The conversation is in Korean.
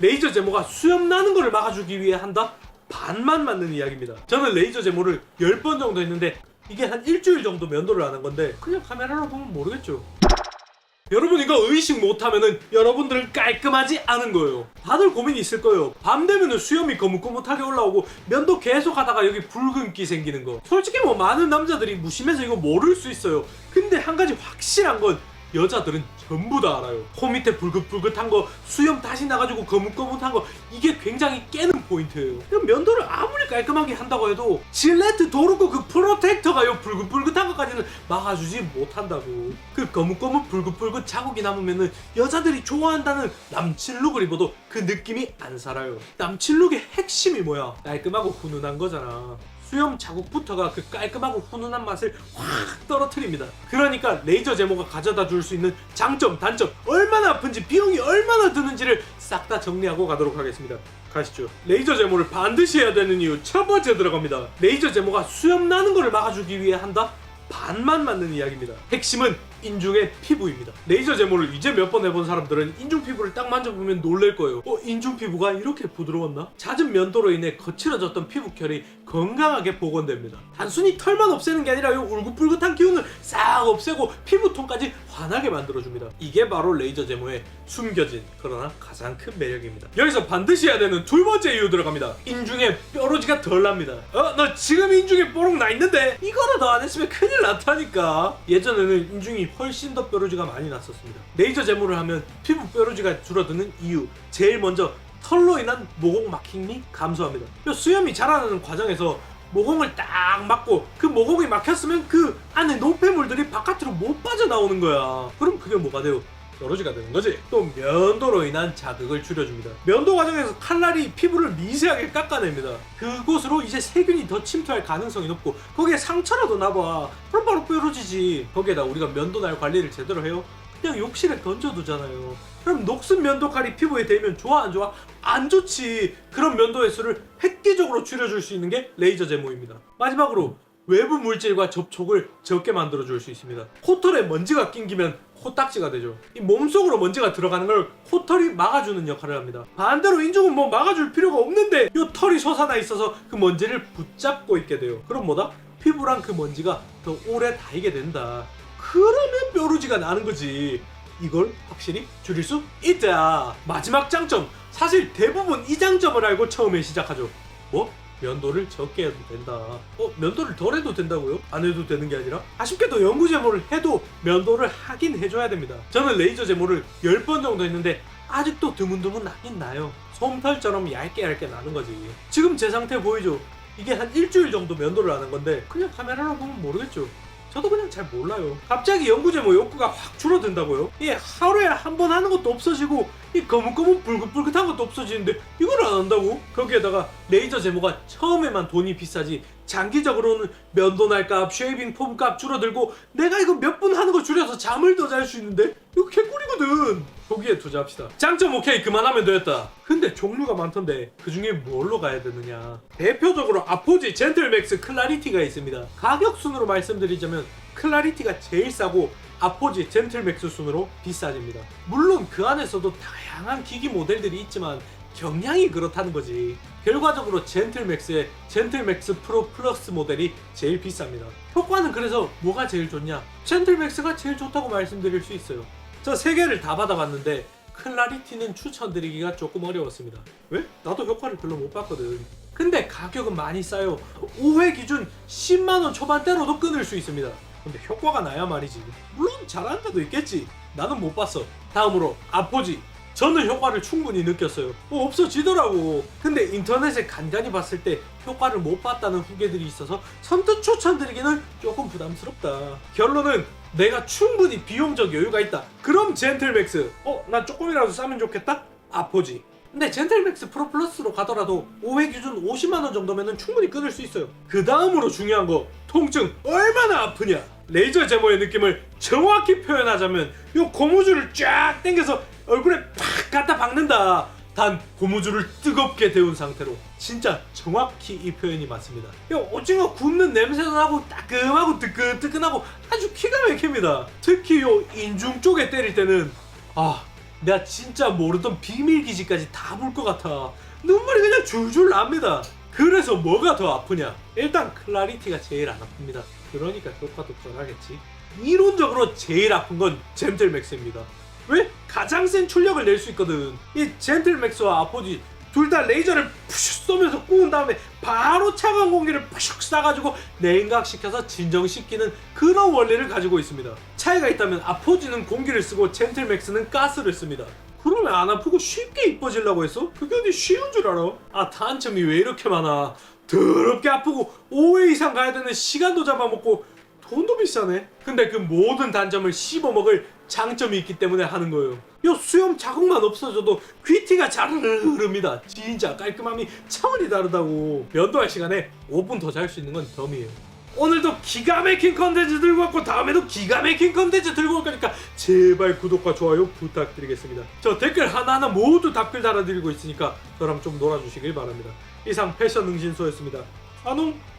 레이저 제모가 수염 나는 것을 막아주기 위해 한다? 반만 맞는 이야기입니다. 저는 레이저 제모를 10번 정도 했는데 이게 한 일주일 정도 면도를 하는 건데 그냥 카메라로 보면 모르겠죠. 여러분 이거 의식 못하면은 여러분들은 깔끔하지 않은 거예요. 다들 고민이 있을 거예요. 밤 되면은 수염이 거뭇거뭇하게 올라오고 면도 계속 하다가 여기 붉은기 생기는 거. 솔직히 뭐 많은 남자들이 무심해서 이거 모를 수 있어요. 근데 한 가지 확실한 건 여자들은 전부 다 알아요. 코 밑에 불긋불긋한 거, 수염 다시 나가지고 거뭇거뭇한 거, 이게 굉장히 깨는 포인트예요. 그 면도를 아무리 깔끔하게 한다고 해도 질레트 도르코 그 프로텍터가 요 불긋불긋한 것까지는 막아주지 못한다고. 그 거뭇거뭇 불긋불긋 자국이 남으면은 여자들이 좋아한다는 남친룩을 입어도 그 느낌이 안 살아요. 남친룩의 핵심이 뭐야? 깔끔하고 훈훈한 거잖아. 수염 자국부터가 그 깔끔하고 훈훈한 맛을 확 떨어뜨립니다. 그러니까 레이저 제모가 가져다 줄 수 있는 장점, 단점, 얼마나 아픈지, 비용이 얼마나 드는지를 싹 다 정리하고 가도록 하겠습니다. 가시죠. 레이저 제모를 반드시 해야 되는 이유 첫 번째 들어갑니다. 레이저 제모가 수염 나는 것을 막아주기 위해 한다? 반만 맞는 이야기입니다. 핵심은 인중의 피부입니다. 레이저 제모를 이제 몇 번 해본 사람들은 인중 피부를 딱 만져보면 놀랄 거예요. 어, 인중 피부가 이렇게 부드러웠나? 잦은 면도로 인해 거칠어졌던 피부결이 건강하게 복원됩니다. 단순히 털만 없애는 게 아니라 이 울긋불긋한 기운을 싹 없애고 피부톤까지 환하게 만들어줍니다. 이게 바로 레이저 제모의 숨겨진 그러나 가장 큰 매력입니다. 여기서 반드시 해야 되는 두 번째 이유 들어갑니다. 인중에 뾰루지가 덜 납니다. 어, 너 지금 인중에 뽀록 나 있는데 이거라도 안 했으면 큰일 났다니까. 예전에는 인중이 훨씬 더 뾰루지가 많이 났었습니다. 레이저 제모를 하면 피부 뾰루지가 줄어드는 이유 제일 먼저 털로 인한 모공 막힘이 감소합니다. 이 수염이 자라나는 과정에서 모공을 딱 막고 그 모공이 막혔으면 그 안에 노폐물들이 바깥으로 못 빠져나오는 거야. 그럼 그게 뭐가 돼요? 뾰루지가 되는 거지. 또 면도로 인한 자극을 줄여줍니다. 면도 과정에서 칼날이 피부를 미세하게 깎아냅니다. 그곳으로 이제 세균이 더 침투할 가능성이 높고 거기에 상처라도 나봐. 그럼 바로 뾰루지지. 거기에다 우리가 면도 날 관리를 제대로 해요? 그냥 욕실에 던져두잖아요. 그럼 녹슨 면도칼이 피부에 대면 좋아 안 좋아? 안 좋지. 그런 면도 횟수를 획기적으로 줄여줄 수 있는 게 레이저 제모입니다. 마지막으로 외부 물질과 접촉을 적게 만들어 줄 수 있습니다. 코털에 먼지가 낑기면 코딱지가 되죠. 이 몸속으로 먼지가 들어가는 걸 코털이 막아주는 역할을 합니다. 반대로 인중은 뭐 막아줄 필요가 없는데 이 털이 솟아나 있어서 그 먼지를 붙잡고 있게 돼요. 그럼 뭐다? 피부랑 그 먼지가 더 오래 닿이게 된다. 그러면 뾰루지가 나는 거지. 이걸 확실히 줄일 수 있다. 마지막 장점. 사실 대부분 이 장점을 알고 처음에 시작하죠. 뭐? 면도를 적게 해도 된다. 어, 면도를 덜 해도 된다고요? 안 해도 되는 게 아니라? 아쉽게도 연구 제모를 해도 면도를 하긴 해줘야 됩니다. 저는 레이저 제모를 10번 정도 했는데 아직도 드문드문 나긴 나요. 솜털처럼 얇게 얇게 나는 거지. 지금 제 상태 보이죠? 이게 한 일주일 정도 면도를 하는 건데 그냥 카메라로 보면 모르겠죠. 저도 그냥 잘 몰라요. 갑자기 연구제모 욕구가 확 줄어든다고요? 이 하루에 한 번 하는 것도 없어지고 이 거뭇거뭇 불긋불긋한 것도 없어지는데 이걸 안 한다고? 거기에다가 레이저 제모가 처음에만 돈이 비싸지 장기적으로는 면도 날 값, 쉐이빙 폼 값 줄어들고 내가 이거 몇 분 하는 거 줄여서 잠을 더 잘 수 있는데 이거 개꿀이거든. 거기에 투자합시다. 장점 오케이 그만하면 되었다. 근데 종류가 많던데 그 중에 뭘로 가야 되느냐? 대표적으로 아포지 젠틀맥스 클라리티가 있습니다. 가격 순으로 말씀드리자면 클라리티가 제일 싸고 아포지 젠틀맥스 순으로 비싸집니다. 물론 그 안에서도 다양한 기기 모델들이 있지만 경량이 그렇다는 거지. 결과적으로 젠틀맥스의 젠틀맥스 프로 플러스 모델이 제일 비쌉니다. 효과는 그래서 뭐가 제일 좋냐? 젠틀맥스가 제일 좋다고 말씀드릴 수 있어요. 저 세 개를 다 받아봤는데 클라리티는 추천드리기가 조금 어려웠습니다. 왜? 나도 효과를 별로 못 봤거든. 근데 가격은 많이 싸요. 5회 기준 10만원 초반대로도 끊을 수 있습니다. 근데 효과가 나야 말이지. 물론 잘하는 데도 있겠지. 나는 못 봤어. 다음으로 아포지. 저는 효과를 충분히 느꼈어요. 뭐 없어지더라고. 근데 인터넷에 간간히 봤을 때 효과를 못 봤다는 후기들이 있어서 선뜻 추천드리기는 조금 부담스럽다. 결론은 내가 충분히 비용적 여유가 있다. 그럼 젠틀맥스. 어, 난 조금이라도 싸면 좋겠다. 아포지. 근데 젠틀맥스 프로 플러스로 가더라도 5회 기준 50만 원 정도면은 충분히 끊을 수 있어요. 그 다음으로 중요한 거 통증 얼마나 아프냐. 레이저 제모의 느낌을 정확히 표현하자면 요 고무줄을 쫙 당겨서 얼굴에 팍 갖다 박는다. 단 고무줄을 뜨겁게 데운 상태로 진짜 정확히 이 표현이 맞습니다. 요 오징어 굽는 냄새도 나고 따끔하고 뜨끈뜨끈하고 아주 기가 막힙니다. 특히 요 인중 쪽에 때릴 때는 아 내가 진짜 모르던 비밀 기지까지 다 볼 것 같아. 눈물이 그냥 줄줄 납니다. 그래서 뭐가 더 아프냐? 일단 클라리티가 제일 안 아픕니다. 그러니까 효과도 덜하겠지. 이론적으로 제일 아픈 건 젠틀맥스입니다. 왜? 가장 센 출력을 낼 수 있거든. 이 젠틀맥스와 아포지 둘 다 레이저를 푸슉 쏘면서 구운 다음에 바로 차가운 공기를 푸슉 쏴가지고 냉각시켜서 진정시키는 그런 원리를 가지고 있습니다. 차이가 있다면 아포지는 공기를 쓰고 젠틀맥스는 가스를 씁니다. 그러면 안 아프고 쉽게 이뻐지려고 했어? 그게 어디 쉬운 줄 알아? 아 단점이 왜 이렇게 많아? 더럽게 아프고 5회 이상 가야 되는 시간도 잡아먹고 돈도 비싸네. 근데 그 모든 단점을 씹어먹을 장점이 있기 때문에 하는 거예요. 요 수염 자국만 없어져도 귀티가 자르르 흐릅니다. 진짜 깔끔함이 차원이 다르다고. 면도할 시간에 5분 더 잘 수 있는 건 덤이에요. 오늘도 기가 막힌 컨텐츠 들고 왔고 다음에도 기가 막힌 컨텐츠 들고 올 거니까 제발 구독과 좋아요 부탁드리겠습니다. 저 댓글 하나하나 모두 답글 달아드리고 있으니까 저랑 좀 놀아주시길 바랍니다. 이상 패션 응신소였습니다. 안녕!